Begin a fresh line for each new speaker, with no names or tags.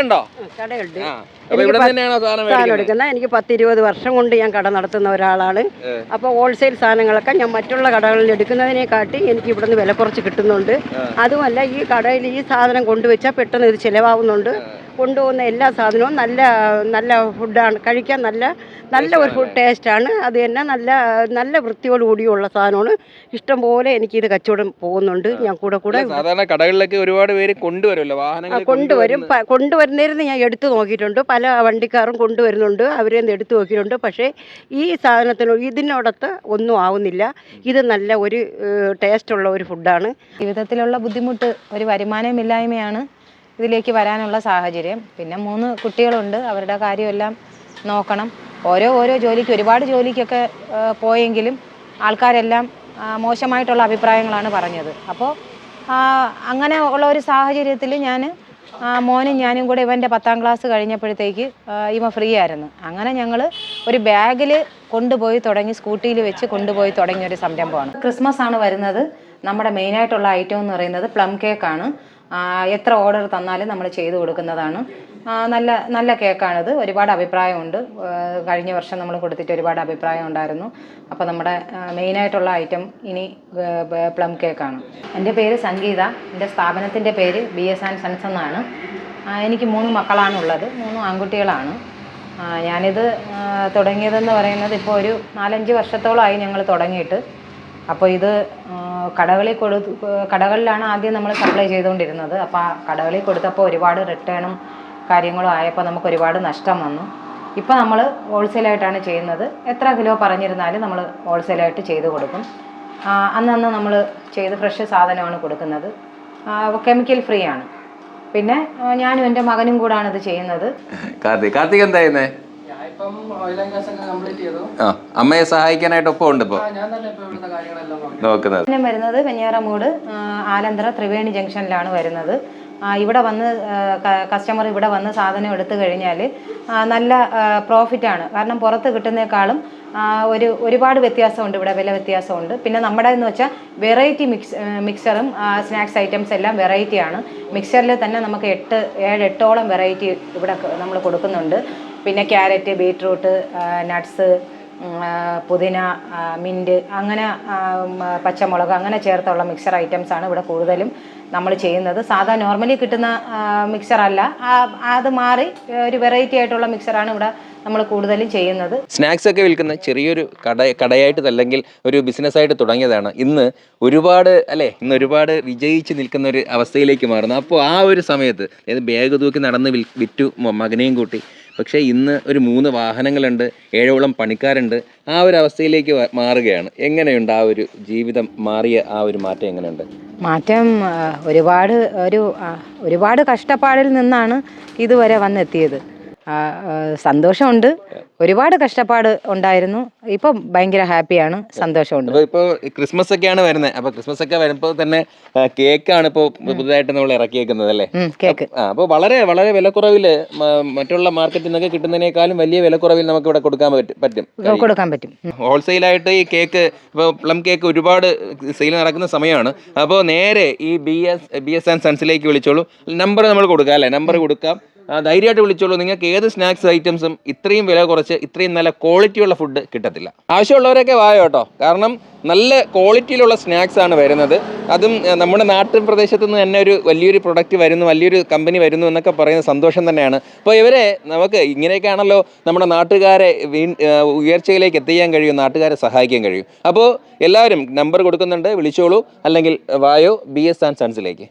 ഉണ്ടോ
കടയുണ്ട്.
ഇവിടെ തന്നെയാണോ സാധനം
എടുക്കുന്ന എനിക്ക് പത്തിരുപത് വർഷം കൊണ്ട് ഞാൻ കട നടത്തുന്ന ഒരാളാണ്.
അപ്പൊ
അപ്പോൾ ഹോൾസെയിൽ സാധനങ്ങളൊക്കെ ഞാൻ മറ്റുള്ള കടകളിൽ എടുക്കുന്നതിനെക്കാട്ടി എനിക്ക് ഇവിടുന്ന് വില കുറച്ച് കിട്ടുന്നുണ്ട്. അതുമല്ല ഈ കടയിൽ ഈ സാധനം കൊണ്ടുവച്ചാൽ പെട്ടെന്ന് ഇത് ചിലവാകുന്നുണ്ട് കൊണ്ടുപോകുന്ന എല്ലാ സാധനവും നല്ല നല്ല ഫുഡാണ് കഴിക്കാൻ നല്ല നല്ല ഒരു ഫുഡ് ടേസ്റ്റാണ് അത് തന്നെ നല്ല നല്ല വൃത്തിയോട് കൂടിയുള്ള സാധനമാണ്. ഇഷ്ടംപോലെ എനിക്കിത് കച്ചവടം പോകുന്നുണ്ട്. ഞാൻ കൂടെ കൂടെ
സാധാരണ കടകളിലൊക്കെ ഒരുപാട് പേര് കൊണ്ടുവരുമല്ലോ?
വാഹനം
വാഹനങ്ങൾ
കൊണ്ടുവരും. കൊണ്ടുവരുന്നതിന് ഞാൻ എടുത്തു നോക്കിയിട്ടുണ്ട്. പല വണ്ടിക്കാരും കൊണ്ടുവരുന്നുണ്ട്. അവരെ എടുത്തു നോക്കിയിട്ടുണ്ട്. പക്ഷേ ഈ സാധനത്തിന് ഇതിനോടത്ത് ഒന്നും ആവുന്നില്ല. ഇത് നല്ല ഒരു ടേസ്റ്റുള്ള ഒരു ഫുഡാണ്
ജീവിതത്തിലുള്ള ബുദ്ധിമുട്ട് ഒരു വരുമാനമില്ലായ്മയാണ്. ഇതിലേക്ക് വരാനുള്ള സാഹചര്യം. പിന്നെ മൂന്ന് കുട്ടികളുണ്ട്. അവരുടെ കാര്യമെല്ലാം നോക്കണം. ഓരോ ഓരോ ജോലിക്ക് ഒരുപാട് ജോലിക്കൊക്കെ പോയെങ്കിലും ആൾക്കാരെല്ലാം മോശമായിട്ടുള്ള അഭിപ്രായങ്ങളാണ് പറഞ്ഞത്. അപ്പോൾ അങ്ങനെ ഉള്ള ഒരു സാഹചര്യത്തിൽ ഞാൻ മോനും ഞാനും കൂടെ ഇവന്റെ പത്താം ക്ലാസ് കഴിഞ്ഞപ്പോഴത്തേക്ക് ഇവ ഫ്രീ ആയിരുന്നു. അങ്ങനെ ഞങ്ങൾ ഒരു ബാഗിൽ കൊണ്ടുപോയി തുടങ്ങി സ്കൂട്ടിയിൽ വെച്ച് കൊണ്ടുപോയി തുടങ്ങിയ ഒരു സംരംഭമാണ്. ക്രിസ്മസ് ആണ് വരുന്നത്. നമ്മുടെ മെയിനായിട്ടുള്ള ഐറ്റം എന്ന് പറയുന്നത് പ്ലം കേക്കാണ്. എത്ര ഓർഡർ തന്നാലും നമ്മൾ ചെയ്തു കൊടുക്കുന്നതാണ്. നല്ല നല്ല കേക്കാണിത്. ഒരുപാട് അഭിപ്രായമുണ്ട്. കഴിഞ്ഞ വർഷം നമ്മൾ കൊടുത്തിട്ട് ഒരുപാട് അഭിപ്രായം ഉണ്ടായിരുന്നു. അപ്പോൾ നമ്മുടെ മെയിനായിട്ടുള്ള ഐറ്റം ഇനി പ്ലം കേക്കാണ്. എന്റെ പേര് സംഗീത. എന്റെ സ്ഥാപനത്തിന്റെ പേര് ബി എസ് ആൻഡ് സൺസ് എന്നാണ്. എനിക്ക് മൂന്ന് മക്കളാണ് ഉള്ളത് മൂന്ന് ആൺകുട്ടികളാണ്. ഞാനിത് തുടങ്ങിയതെന്ന് പറയുന്നത് ഇപ്പോൾ ഒരു നാലഞ്ച് വർഷത്തോളമായി ഞങ്ങൾ തുടങ്ങിയിട്ട് അപ്പോൾ ഇത് കടകളിൽ കൊടു കടകളിലാണ് ആദ്യം നമ്മൾ സപ്ലൈ ചെയ്തുകൊണ്ടിരുന്നത്. അപ്പോൾ ആ കടകളിൽ കൊടുത്തപ്പോൾ ഒരുപാട് റിട്ടേണും കാര്യങ്ങളും ആയപ്പോൾ നമുക്ക് ഒരുപാട് നഷ്ടം വന്നു. ഇപ്പോൾ നമ്മൾ ഹോൾസെയിലായിട്ടാണ് ചെയ്യുന്നത്. എത്ര കിലോ പറഞ്ഞിരുന്നാലും നമ്മൾ ഹോൾസെയിലായിട്ട് ചെയ്ത് കൊടുക്കും. അന്നന്ന് നമ്മൾ ചെയ്ത് ഫ്രഷ് സാധനമാണ് കൊടുക്കുന്നത്. കെമിക്കൽ ഫ്രീ ആണ്. പിന്നെ ഞാനും എന്റെ മകനും കൂടാണ് ഇത് ചെയ്യുന്നത്.
കാർത്തിക് കാർത്തിക് എന്താ ചെയ്യുന്നേ? അമ്മയെ സഹായിക്കാനായിട്ട് ഒപ്പം ഉണ്ട് ഇപ്പൊ.
ഞാൻ തന്നെ ഇപ്പൊ ഇവിടുത്തെ കാര്യങ്ങളെല്ലാം നോക്കി.
നോക്കുന്നത്.
പിന്നെ വരുന്നത് വെഞ്ഞാറമൂട് ആലന്തറ ത്രിവേണി ജംഗ്ഷനിലാണ് വരുന്നത്. ഇവിടെ വന്ന് കസ്റ്റമർ ഇവിടെ വന്ന് സാധനം എടുത്തു കഴിഞ്ഞാൽ നല്ല പ്രോഫിറ്റാണ് കാരണം പുറത്ത് കിട്ടുന്നേക്കാളും ഒരു ഒരുപാട് വ്യത്യാസമുണ്ട് ഇവിടെ വില വ്യത്യാസമുണ്ട്. പിന്നെ നമ്മുടെ എന്ന് വെച്ചാൽ വെറൈറ്റി മിക്സ് മിക്സറും സ്നാക്സ് ഐറ്റംസ് എല്ലാം വെറൈറ്റിയാണ് മിക്സറിൽ തന്നെ നമുക്ക് എട്ട് ഏഴ് എട്ടോളം വെറൈറ്റി ഇവിടെ നമ്മൾ കൊടുക്കുന്നുണ്ട്. പിന്നെ ക്യാരറ്റ് ബീട്രൂട്ട് നട്ട്സ് പുതിന മിന്റ് അങ്ങനെ പച്ചമുളക് അങ്ങനെ ചേർത്തുള്ള മിക്സർ ഐറ്റംസ് ആണ് ഇവിടെ കൂടുതലും നമ്മൾ ചെയ്യുന്നത്. സാധാ നോർമലി കിട്ടുന്ന മിക്സറല്ല അത് മാറി ഒരു വെറൈറ്റി ആയിട്ടുള്ള മിക്സറാണ് ഇവിടെ നമ്മൾ കൂടുതലും ചെയ്യുന്നത്.
സ്നാക്സ് ഒക്കെ വിൽക്കുന്ന ചെറിയൊരു കട കടയായിട്ട് അല്ലെങ്കിൽ ഒരു ബിസിനസ്സായിട്ട് തുടങ്ങിയതാണ്. ഇന്ന് ഒരുപാട് അല്ലേ ഇന്ന് ഒരുപാട് വിജയിച്ച് നിൽക്കുന്ന ഒരു അവസ്ഥയിലേക്ക് മാറുന്നു. അപ്പോൾ ആ ഒരു സമയത്ത് അതായത് ബാഗ് തൂക്കി നടന്ന് വിറ്റു മകനെയും കൂട്ടി പക്ഷേ ഇന്ന് ഒരു മൂന്ന് വാഹനങ്ങളുണ്ട് ഏഴോളം പണിക്കാരുണ്ട്. ആ ഒരു അവസ്ഥയിലേക്ക് മാറുകയാണ്. എങ്ങനെയുണ്ട് ആ ഒരു ജീവിതം? മാറിയ ആ ഒരു മാറ്റം എങ്ങനെയുണ്ട്?
മാറ്റം ഒരുപാട് ഒരു ഒരുപാട് കഷ്ടപ്പാടിൽ നിന്നാണ് ഇതുവരെ വന്നെത്തിയത്. സന്തോഷമുണ്ട്. ഒരുപാട് കഷ്ടപ്പാട് ഉണ്ടായിരുന്നു. ഇപ്പൊ ഭയങ്കര ഹാപ്പിയാണ്. സന്തോഷമുണ്ട്.
ഇപ്പോ ക്രിസ്മസ് ഒക്കെയാണ് വരുന്നത് അപ്പൊ ക്രിസ്മസ് ഒക്കെ വരുമ്പോൾ തന്നെ കേക്ക് കേക്കാണ് ഇപ്പോ പുതുതായിട്ട് നമ്മൾ ഇറക്കിയേക്കുന്നത് അല്ലേ?
കേക്ക്.
അപ്പൊ വളരെ വളരെ വിലക്കുറവിൽ മറ്റുള്ള മാർക്കറ്റിൽ നിന്നൊക്കെ കിട്ടുന്നതിനേക്കാളും വലിയ വിലക്കുറവിൽ നമുക്ക് ഇവിടെ കൊടുക്കാൻ പറ്റും
കൊടുക്കാൻ പറ്റും. ഹോൾസെയിൽ
ആയിട്ട് ഈ കേക്ക് ഇപ്പൊ പ്ലം കേക്ക് ഒരുപാട് സെയിൽ നടക്കുന്ന സമയമാണ്. അപ്പോൾ നേരെ ഈ B S B S and സൺസിലേക്ക് വിളിച്ചോളൂ. നമ്പർ നമ്മൾ കൊടുക്കാം അല്ലേ? നമ്പർ കൊടുക്കാം. ധൈര്യമായിട്ട് വിളിച്ചോളൂ. നിങ്ങൾക്ക് ഏത് സ്നാക്സ് ഐറ്റംസും ഇത്രയും വില കുറച്ച് ഇത്രയും നല്ല ക്വാളിറ്റിയുള്ള ഫുഡ് കിട്ടത്തില്ല. ആവശ്യമുള്ളവരൊക്കെ വായോ കേട്ടോ. കാരണം നല്ല ക്വാളിറ്റിയിലുള്ള സ്നാക്സ് ആണ് വരുന്നത്. അതും നമ്മുടെ നാട്ടിൻ പ്രദേശത്ത് നിന്ന് തന്നെ ഒരു വലിയൊരു പ്രൊഡക്റ്റ് വരുന്നു വലിയൊരു കമ്പനി വരുന്നു എന്നൊക്കെ പറയുന്ന സന്തോഷം തന്നെയാണ്. അപ്പോൾ ഇവരെ നമുക്ക് ഇങ്ങനെയൊക്കെയാണല്ലോ നമ്മുടെ നാട്ടുകാരെ വീ ഉയർച്ചയിലേക്ക് എത്തിക്കാൻ കഴിയും നാട്ടുകാരെ സഹായിക്കാൻ കഴിയും. അപ്പോൾ എല്ലാവരും നമ്പർ കൊടുക്കുന്നുണ്ട് വിളിച്ചോളൂ. അല്ലെങ്കിൽ വായോ ബി എസ് ആൻഡ് സൺസിലേക്ക്